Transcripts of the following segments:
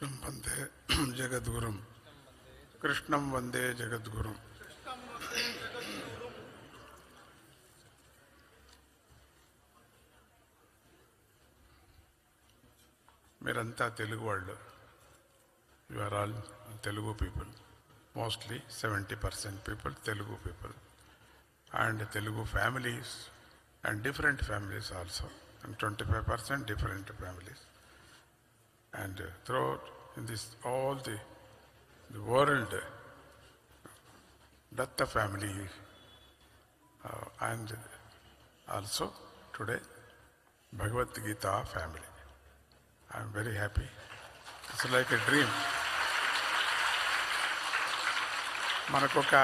కృష్ణం వందే జగద్గురుం. కృష్ణం వందే జగద్గురుం. మీరంతా తెలుగు వాళ్ళు. You are all Telugu people mostly seventy percent people Telugu people and Telugu families and different families also and twenty five percent different families and throughout this all the the world datta family uh, and also today bhagavad gita family i am very happy it's like a dream మనకొక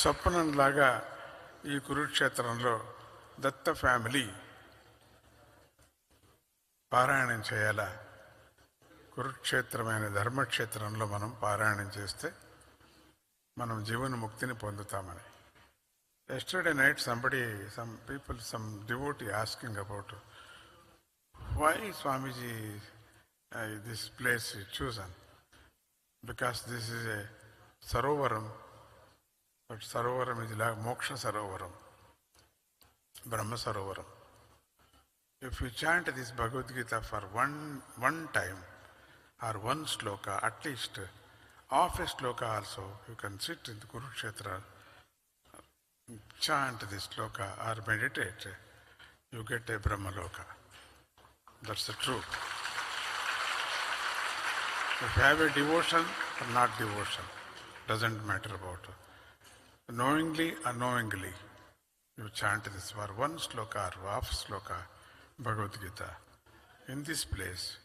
స్వప్నంలాగా ఈ కురుక్షేత్రంలో దత్త family పారాయణం చేయాలా కురుక్షేత్రమైన ధర్మక్షేత్రంలో మనం పారాయణం చేస్తే మనం జీవన ముక్తిని పొందుతామని. Yesterday night somebody some people some devotee asking about why Swamiji this place చూసాను because this is a sarovaram but sarovaram ఇది లా Moksha Sarovaram Brahma Sarovaram if you chant this Bhagavad Gita for one one time or one sloka, at least half a sloka also, you can sit in the Kurukshetra, chant this sloka or meditate, you get a Brahmaloka. That's the truth. If you have a devotion or not devotion, doesn't matter about. Knowingly, unknowingly, you chant this for one sloka or half sloka, Bhagavad Gita. In this place,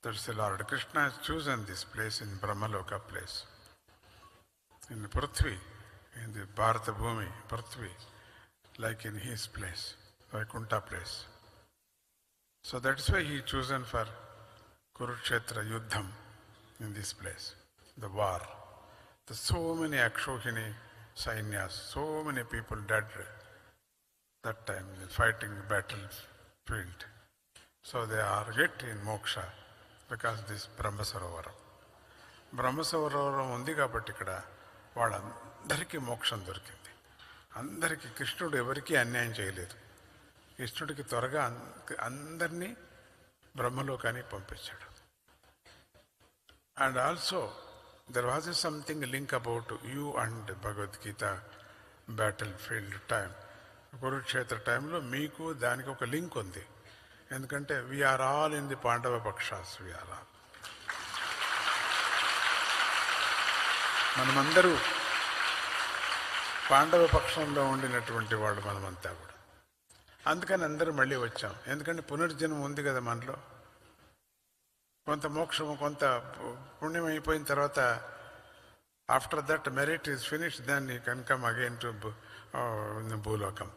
that's the Lord Krishna has chosen this place in Brahmaloka place. In Prithvi, in the Bharata Bhumi, Prithvi, like in his place, Vaikuntha place. So that's why he chosen for Kurukshetra Yuddham in this place, the war. There's so many Akshohini Sainyas, so many people dead that time, fighting battlefield. So they are yet in moksha because this Brahma Sarovaram Brahma Sarovaram ఉంది కాబట్టి ఇక్కడ వాళ్ళందరికీ మోక్షం దొరికింది. అందరికీ కృష్ణుడు ఎవరికీ అన్యాయం చేయలేదు. కృష్ణుడికి త్వరగా అందరినీ బ్రహ్మలోకానికి పంపించాడు. And also there was something link about you and Bhagavad Gita battle field time Kurukshetra టైంలో మీకు దానికి ఒక లింక్ ఉంది. ఎందుకంటే we are all in the Pandava పక్షాస్ we are all మనమందరూ పాండవ పక్షంలో ఉండినటువంటి వాళ్ళు మనమంతా కూడా. అందుకని అందరూ మళ్ళీ వచ్చాం. ఎందుకంటే పునర్జన్మ ఉంది కదా మనలో. కొంత మోక్షము కొంత పు- పుణ్యం అయిపోయిన తర్వాత after that merit is finish దాన్ని కన్కమ్ అగైన్ టు భూలోకం.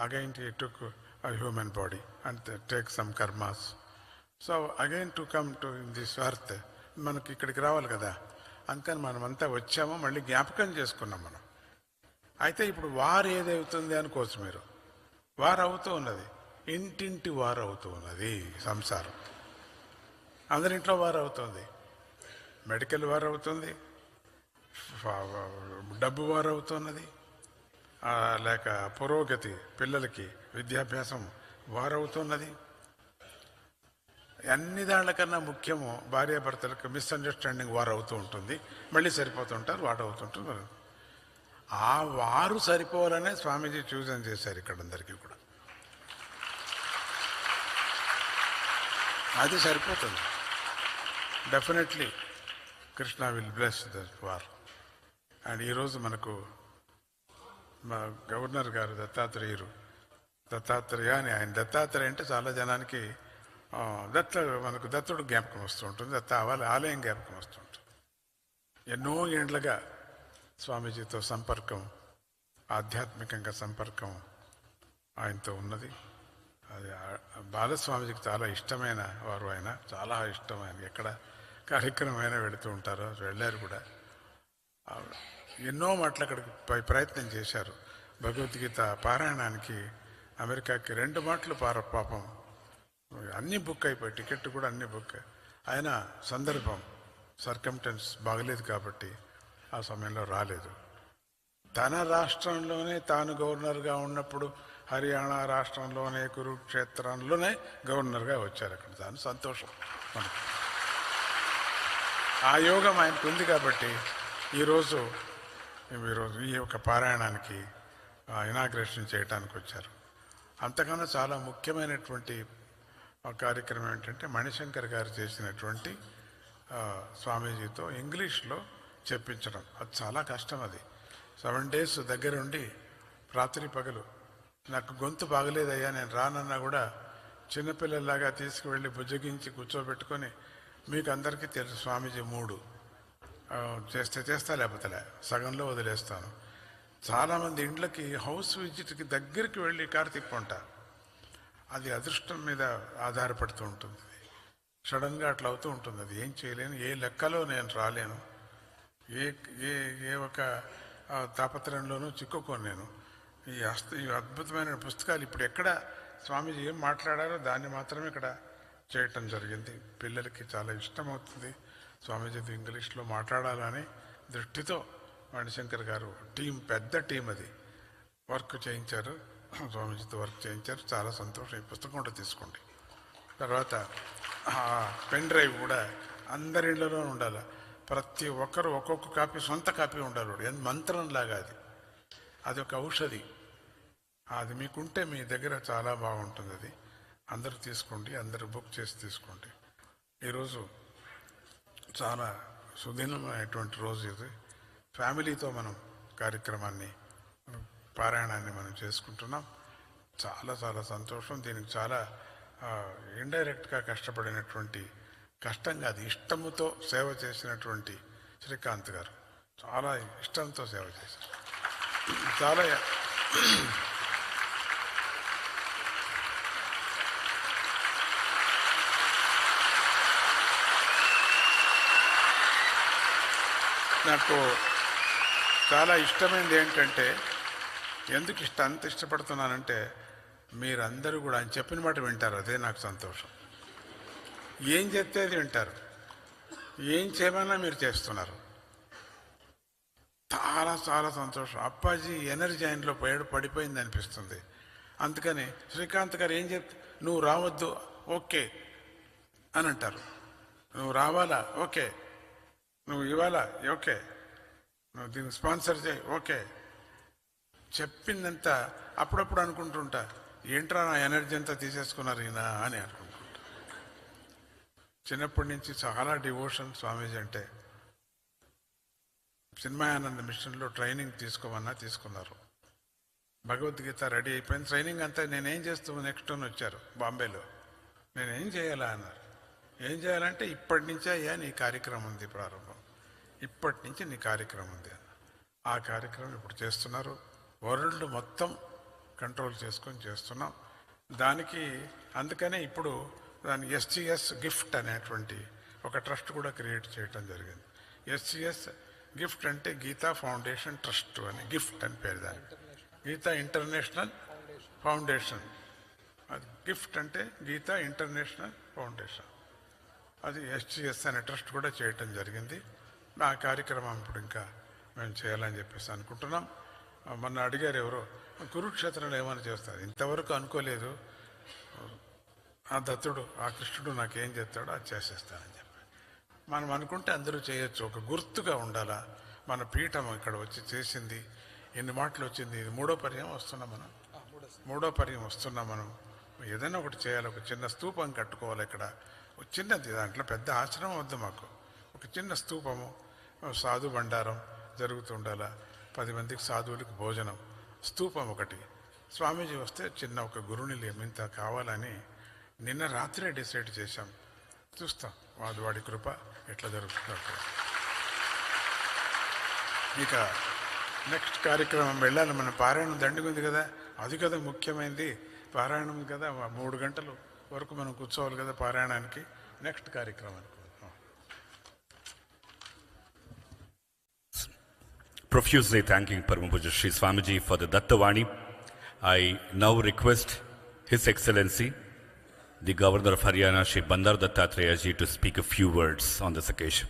Again to took human body and take some karmas so again to come to this earth, మనకి ఇక్కడికి రావాలి కదా. అందుకని మనమంతా వచ్చామో మళ్ళీ జ్ఞాపకం చేసుకున్నాం మనం. అయితే ఇప్పుడు వారు ఏదవుతుంది అనుకోవచ్చు మీరు. వారు అవుతూ ఉన్నది. ఇంటింటి వారు అవుతూ ఉన్నది సంసారం. అందరింట్లో వారు అవుతుంది మెడికల్ వారు అవుతుంది డబ్బు వారు అవుతున్నది లేక పురోగతి పిల్లలకి విద్యాభ్యాసం వారవుతున్నది. అన్ని దాళ్ళకన్నా ముఖ్యము భార్యాభర్తలకు మిస్అండర్స్టాండింగ్ వారు అవుతూ ఉంటుంది. మళ్ళీ సరిపోతుంటారు వాడు అవుతుంటారు ఆ వారు సరిపోవాలనే స్వామీజీ చూజన్ చేశారు ఇక్కడ అందరికీ కూడా. అది సరిపోతుంది. Definitely Krishna will bless the war and ఈరోజు మనకు మా గవర్నర్ గారు దత్తాత్రేయురు దత్తాత్రేయ అని ఆయన. దత్తాత్రేయ అంటే చాలా జనానికి ఆ, దత్త మనకు దత్తుడు జ్ఞాపకం వస్తూ ఉంటుంది. దత్త వాళ్ళ ఆలయం జ్ఞాపకం వస్తూ ఉంటుంది. ఎన్నో ఏండ్లుగా స్వామీజీతో సంపర్కం ఆధ్యాత్మికంగా సంపర్కం ఆయనతో ఉన్నది. అది బాలస్వామిజీకి చాలా ఇష్టమైన వారు ఆయన. చాలా ఇష్టమైన ఎక్కడ కార్యక్రమం అయినా వెళుతూ ఉంటారు వెళ్ళారు కూడా. ఎన్నో మాటలు అక్కడికి పై- ప్రయత్నం చేశారు. భగవద్గీత పారాయణానికి అమెరికాకి రెండు మాటలు పార పాపం. అన్ని బుక్ అయిపోయి టికెట్ కూడా అన్ని బుక్. ఆయన సందర్భం సర్కమ్టెన్స్ బాగలేదు కాబట్టి ఆ సమయంలో రాలేదు. తన రాష్ట్రంలోనే తాను గవర్నర్గా ఉన్నప్పుడు హర్యానా రాష్ట్రంలోనే కురుక్షేత్రంలోనే గవర్నర్గా వచ్చారు అక్కడ. దాని సంతోషం మనకు. ఆ యోగం ఆయనకు ఉంది కాబట్టి ఈరోజు ఈరోజు ఈ యొక్క పారాయణానికి ఇనాగ్రేషన్ చేయడానికి వచ్చారు. అంతకన్నా చాలా ముఖ్యమైనటువంటి కార్యక్రమం ఏంటంటే మణిశంకర్ గారు చేసినటువంటి స్వామీజీతో ఇంగ్లీష్లో చెప్పించడం. అది చాలా కష్టం అది. సెవెన్ డేస్ దగ్గరుండి రాత్రి పగలు నాకు గొంతు బాగలేదయ్యా నేను రానన్నా కూడా చిన్నపిల్లల్లాగా తీసుకువెళ్ళి బుజ్జగించి కూర్చోబెట్టుకొని మీకు అందరికీ తెలుసు స్వామీజీ మూడు. చేస్తే చేస్తా లేకపోతే లే. సగంలో వదిలేస్తాను. చాలామంది ఇండ్లకి హౌస్ విజిట్కి దగ్గరికి వెళ్ళి కారు తిప్పుంటారు అది అదృష్టం మీద ఆధారపడుతూ ఉంటుంది. సడన్గా అట్లా అవుతూ ఉంటుంది. అది ఏం చేయలేను. ఏ లెక్కలో నేను రాలేను. ఏ ఏ ఏ ఒక తాపత్రయంలోనూ చిక్కుకోను నేను. ఈ హస్త ఈ అద్భుతమైన పుస్తకాలు ఇప్పుడు ఎక్కడ స్వామీజీ ఏం మాట్లాడారో దాన్ని మాత్రమే ఇక్కడ చేయటం జరిగింది. పిల్లలకి చాలా ఇష్టమవుతుంది. స్వామీజీతో ఇంగ్లీష్లో మాట్లాడాలని దృష్టితో మణిశంకర్ గారు టీం పెద్ద టీం అది. వర్క్ చేయించారు. స్వామీజీతో వర్క్ చేయించారు. చాలా సంతోషం. ఈ పుస్తకం కూడా తీసుకోండి. తర్వాత పెన్ డ్రైవ్ కూడా అందరి ఇళ్ళలో ఉండాలి. ప్రతి ఒక్కరు ఒక్కొక్క కాపీ సొంత కాపీ ఉండాలి ఎంత మంత్రంలాగా అది. అది ఒక ఔషధి. అది మీకుంటే మీ దగ్గర చాలా బాగుంటుంది అది. అందరూ తీసుకోండి. అందరూ బుక్ చేసి తీసుకోండి. ఈరోజు చాలా సుదీనమైనటువంటి రోజు ఇది. ఫ్యామిలీతో మనం కార్యక్రమాన్ని పారాయణాన్ని మనం చేసుకుంటున్నాం. చాలా చాలా సంతోషం. దీనికి చాలా ఇండైరెక్ట్గా కష్టపడినటువంటి కష్టంగా అది ఇష్టముతో సేవ చేసినటువంటి శ్రీకాంత్ గారు. చాలా ఇష్టంతో సేవ చేశారు. చాలా నాకు చాలా ఇష్టమైనది ఏంటంటే ఎందుకు ఇష్ట అంత ఇష్టపడుతున్నానంటే మీరందరూ కూడా ఆయన చెప్పిన మాట వింటారు అదే నాకు సంతోషం. ఏం చెప్తే అది వింటారు. ఏం చేయమన్నా మీరు చేస్తున్నారు. చాలా చాలా సంతోషం. అప్పాజీ ఎనర్జీ ఆయనలో పడి పడిపోయింది అనిపిస్తుంది. అందుకని శ్రీకాంత్ గారు ఏం చెప్తే నువ్వు రావద్దు ఓకే అని అంటారు. నువ్వు రావాలా ఓకే. నువ్వు ఇవ్వాలా ఓకే. నువ్వు దీన్ని స్పాన్సర్ చేయి. ఓకే. చెప్పిందంతా అప్పుడప్పుడు అనుకుంటుంటా. ఏంట్రా నా ఎనర్జీ అంతా తీసేసుకున్నారు ఈయన? అని అనుకుంటుంటా. చిన్నప్పటి నుంచి చాలా డివోషన్ స్వామీజీ అంటే సినిమాయానంద మిషన్లో ట్రైనింగ్ తీసుకోమన్నా తీసుకున్నారు. భగవద్గీత రెడీ అయిపోయింది. ట్రైనింగ్ అంతా నేనేం చేస్తావు నెక్స్ట్ అని వచ్చారు బాంబేలో. నేనేం చేయాలా? అన్నారు. ఏం చేయాలంటే ఇప్పటి నుంచే అయ్యా నీ కార్యక్రమం ఉంది ప్రారంభం. ఇప్పటి నుంచి నీ కార్యక్రమం ఉంది అన్న. ఆ కార్యక్రమం ఇప్పుడు చేస్తున్నారు. వరల్డ్ మొత్తం కంట్రోల్ చేసుకొని చేస్తున్నాం. దానికి అందుకనే ఇప్పుడు దాని ఎస్జిఎస్ గిఫ్ట్ అనేటువంటి ఒక ట్రస్ట్ కూడా క్రియేట్ చేయటం జరిగింది. ఎస్జిఎస్ గిఫ్ట్ అంటే గీతా ఫౌండేషన్ ట్రస్ట్ అని గిఫ్ట్ అని పేరు దానికి. Geeta international foundation. అది గిఫ్ట్ అంటే గీతా ఇంటర్నేషనల్ ఫౌండేషన్. అది ఎస్జిఎస్ అనే ట్రస్ట్ కూడా చేయటం జరిగింది. ఆ కార్యక్రమం ఇప్పుడు ఇంకా మేము చేయాలని చెప్పేసి అనుకుంటున్నాం. మొన్న అడిగారు ఎవరో కురుక్షేత్రంలో ఏమైనా చేస్తారు? ఇంతవరకు అనుకోలేదు. ఆ దత్తుడు ఆ కృష్ణుడు నాకేం చెప్తాడో అది చేసేస్తానని చెప్పి మనం అనుకుంటే అందరూ చేయొచ్చు. ఒక గుర్తుగా ఉండాలా? మన పీఠం ఇక్కడ వచ్చి చేసింది ఎన్ని మాటలు వచ్చింది? ఇది మూడో పర్యం వస్తున్నాం మనం. మూడో పర్యం వస్తున్నాం మనం. ఏదైనా ఒకటి చేయాలి. ఒక చిన్న స్తూపం కట్టుకోవాలి ఇక్కడ. ఒక చిన్నది దాంట్లో పెద్ద ఆశ్రమం వద్దు మాకు. ఒక చిన్న స్తూపము. సాధు బండారం జరుగుతుండాల పది మందికి సాధువులకు భోజనం. స్తూపం ఒకటి. స్వామీజీ వస్తే చిన్న ఒక గురుని ఇంత కావాలని నిన్న రాత్రే డిసైడ్ చేశాం. చూస్తాం. వాడు వాడి కృప ఎట్లా జరుగుతుందో. ఇక నెక్స్ట్ కార్యక్రమం వెళ్ళాలి. మన పారాయణం దండిగా ఉంది కదా? అది కదా ముఖ్యమైనది పారాయణం కదా? మూడు గంటలు వరకు మనం కూర్చోవాలి కదా పారాయణానికి? నెక్స్ట్ కార్యక్రమానికి Profusely thanking Paramapuja Sri Swamiji for the Dattavani, I now request His Excellency, the Governor of Haryana, Shri Bandar Dattatreya ji, to speak a few words on this occasion.